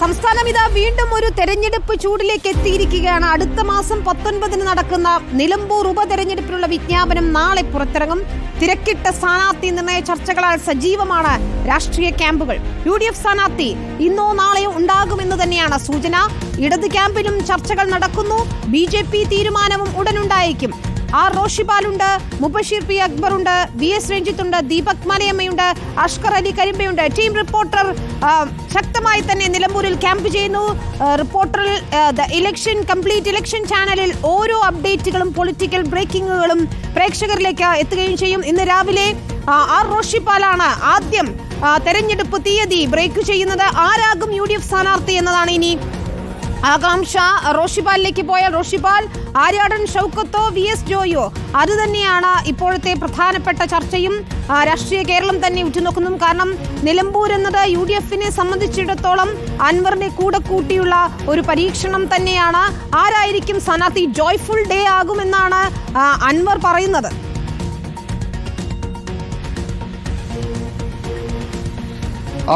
സംസ്ഥാനം ഇതാ വീണ്ടും ഒരു തെരഞ്ഞെടുപ്പ് ചൂടിലേക്ക് എത്തിയിരിക്കുകയാണ്. അടുത്ത മാസം പത്തൊൻപതിന് നടക്കുന്ന നിലമ്പൂർ ഉപതെരഞ്ഞെടുപ്പിനുള്ള വിജ്ഞാപനം നാളെ പുറത്തിറങ്ങും. തിരക്കിട്ട സ്ഥാനാർത്ഥി നിർണയ ചർച്ചകളാൽ സജീവമാണ് രാഷ്ട്രീയ ക്യാമ്പുകൾ. യു ഡി എഫ് സ്ഥാനാർത്ഥി ഇന്നോ നാളെയോ ഉണ്ടാകുമെന്ന് തന്നെയാണ് സൂചന. ഇടത് ക്യാമ്പിലും ചർച്ചകൾ നടക്കുന്നു. ബി ജെ പി തീരുമാനവും ഉടനുണ്ടായേക്കും ആർ റോഷിപാലുണ്ട് മുബഷീർ പി അക്ബർ ഉണ്ട് വി എസ് രഞ്ജിത്തുണ്ട് ദീപക് മലയമ്മയുണ്ട് അഷ്കർ അലി കരിമ്പയുണ്ട്. ടീം റിപ്പോർട്ടർ ശക്തമായി തന്നെ നിലമ്പൂരിൽ ക്യാമ്പ് ചെയ്യുന്നു. റിപ്പോർട്ടറിൽ ദ ഇലക്ഷൻ കംപ്ലീറ്റ് ഇലക്ഷൻ ചാനലിൽ ഓരോ അപ്ഡേറ്റുകളും പൊളിറ്റിക്കൽ ബ്രേക്കിങ്ങുകളും പ്രേക്ഷകരിലേക്ക് എത്തുകയും ചെയ്യും. ഇന്ന് രാവിലെ ആർ റോഷിപ്പാലാണ് ആദ്യം തെരഞ്ഞെടുപ്പ് തീയതി ബ്രേക്ക് ചെയ്യുന്നത്. ആരാകും യു ഡി എഫ് സ്ഥാനാർത്ഥി എന്നതാണ് ഇനി ആകാംക്ഷ റോഷിപാലിലേക്ക് പോയാൽ റോഷിപാൽ ആര്യാടൻ ഷൗക്കത്തോ വി എസ് ജോയോ. അത് തന്നെയാണ് ഇപ്പോഴത്തെ പ്രധാനപ്പെട്ട ചർച്ചയും. രാഷ്ട്രീയ കേരളം തന്നെ ഉറ്റുനോക്കുന്നതും. കാരണം നിലമ്പൂർ എന്നത് യു ഡി എഫിനെ സംബന്ധിച്ചിടത്തോളം അൻവറിനെ കൂടെ കൂട്ടിയുള്ള ഒരു പരീക്ഷണം തന്നെയാണ്. ആരായിരിക്കും സ്ഥാനാർത്ഥി? ജോയ്ഫുൾ ഡേ ആകുമെന്നാണ് അൻവർ പറയുന്നത്.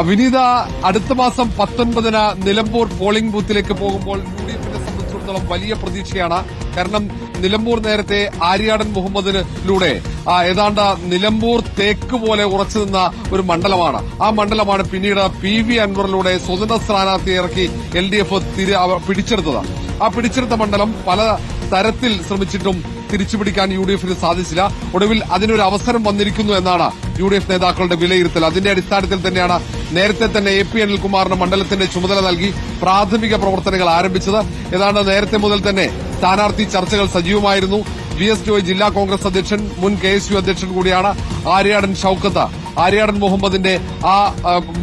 വിനീത അടുത്ത മാസം പത്തൊൻപതിന് നിലമ്പൂർ പോളിംഗ് ബൂത്തിലേക്ക് പോകുമ്പോൾ യു ഡി എഫിനെ സംബന്ധിച്ചിടത്തോളം വലിയ പ്രതീക്ഷയാണ്. കാരണം നിലമ്പൂർ നേരത്തെ ആര്യാടൻ മുഹമ്മദിലൂടെ ഏതാണ്ട് നിലമ്പൂർ തേക്ക് പോലെ ഉറച്ചു നിന്ന ഒരു മണ്ഡലമാണ്. ആ മണ്ഡലമാണ് പിന്നീട് പി വി അൻവറിലൂടെ സ്വതന്ത്ര സ്ഥാനാർത്ഥിയെ ഇറക്കി എൽ ഡി എഫ് പിടിച്ചെടുത്തത്. ആ പിടിച്ചെടുത്ത മണ്ഡലം പല തരത്തിൽ ശ്രമിച്ചിട്ടും തിരിച്ചുപിടിക്കാൻ യു ഡി എഫിന് സാധിച്ചില്ല. ഒടുവിൽ അതിനൊരു അവസരം വന്നിരിക്കുന്നു എന്നാണ് യു ഡി എഫ് നേതാക്കളുടെ വിലയിരുത്തൽ. അതിന്റെ അടിസ്ഥാനത്തിൽ തന്നെയാണ് നേരത്തെ തന്നെ എ പി അനിൽകുമാറിന് മണ്ഡലത്തിന്റെ ചുമതല നൽകി പ്രാഥമിക പ്രവർത്തനങ്ങൾ ആരംഭിച്ചത്. ഏതാണ്ട് നേരത്തെ മുതൽ തന്നെ സ്ഥാനാർത്ഥി ചർച്ചകൾ സജീവമായിരുന്നു. വി എസ് ജോയ് ജില്ലാ കോൺഗ്രസ് അധ്യക്ഷൻ മുൻ കെ എസ് യു അധ്യക്ഷൻ കൂടിയാണ് ആര്യാടൻ ഷൌക്കത്ത്. ആര്യാടൻ മുഹമ്മദിന്റെ ആ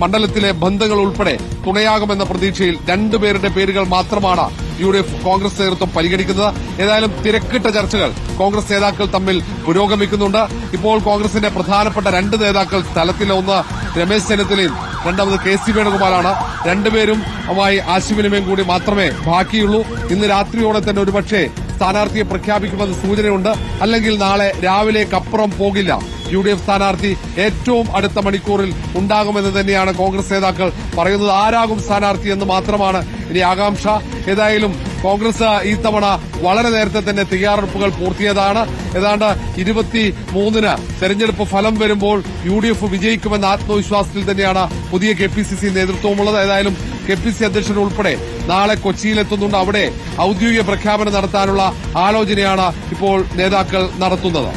മണ്ഡലത്തിലെ ബന്ധങ്ങൾ ഉൾപ്പെടെ തുണയാകുമെന്ന പ്രതീക്ഷയിൽ രണ്ടുപേരുടെ പേരുകൾ മാത്രമാണ് യു ഡി എഫ് കോൺഗ്രസ് നേതൃത്വം പരിഗണിക്കുന്നത്. ഏതായാലും തിരക്കിട്ട ചർച്ചകൾ കോൺഗ്രസ് നേതാക്കൾ തമ്മിൽ പുരോഗമിക്കുന്നുണ്ട്. ഇപ്പോൾ കോൺഗ്രസിന്റെ പ്രധാനപ്പെട്ട രണ്ട് നേതാക്കൾ സ്ഥലത്തിലൊന്ന് രമേശ് ചെന്നിത്തലയും രണ്ടാമത് കെ സി വേണുഗോപാലാണ്. രണ്ടുപേരും മായി ആശയവിനിമയം കൂടി മാത്രമേ ബാക്കിയുള്ളൂ. ഇന്ന് രാത്രിയോടെ തന്നെ ഒരുപക്ഷെ സ്ഥാനാർത്ഥിയെ പ്രഖ്യാപിക്കുമെന്ന് സൂചനയുണ്ട്. അല്ലെങ്കിൽ നാളെ രാവിലേക്കപ്പുറം പോകില്ല. യു ഡി എഫ് സ്ഥാനാർത്ഥി ഏറ്റവും അടുത്ത മണിക്കൂറിൽ ഉണ്ടാകുമെന്ന് തന്നെയാണ് കോൺഗ്രസ് നേതാക്കൾ പറയുന്നത്. ആരാകും സ്ഥാനാർത്ഥി എന്ന് മാത്രമാണ് ഇനി ആകാംക്ഷ. ഏതായാലും കോൺഗ്രസ് ഈ തവണ വളരെ നേരത്തെ തന്നെ തയ്യാറെടുപ്പുകൾ പൂർത്തിയതാണ് ഏതാണ്ട് ഇരുപത്തി മൂന്നിന് തെരഞ്ഞെടുപ്പ് ഫലം വരുമ്പോൾ യു ഡി എഫ് വിജയിക്കുമെന്ന ആത്മവിശ്വാസത്തിൽ തന്നെയാണ് പുതിയ കെ പി സി സി നേതൃത്വമുള്ളത്. ഏതായാലും കെ പി സി അധ്യക്ഷൻ ഉൾപ്പെടെ നാളെ കൊച്ചിയിലെത്തുന്നുണ്ട്. അവിടെ ഔദ്യോഗിക പ്രഖ്യാപനം നടത്താനുള്ള ആലോചനയാണ് ഇപ്പോൾ നേതാക്കൾ നടത്തുന്നത്.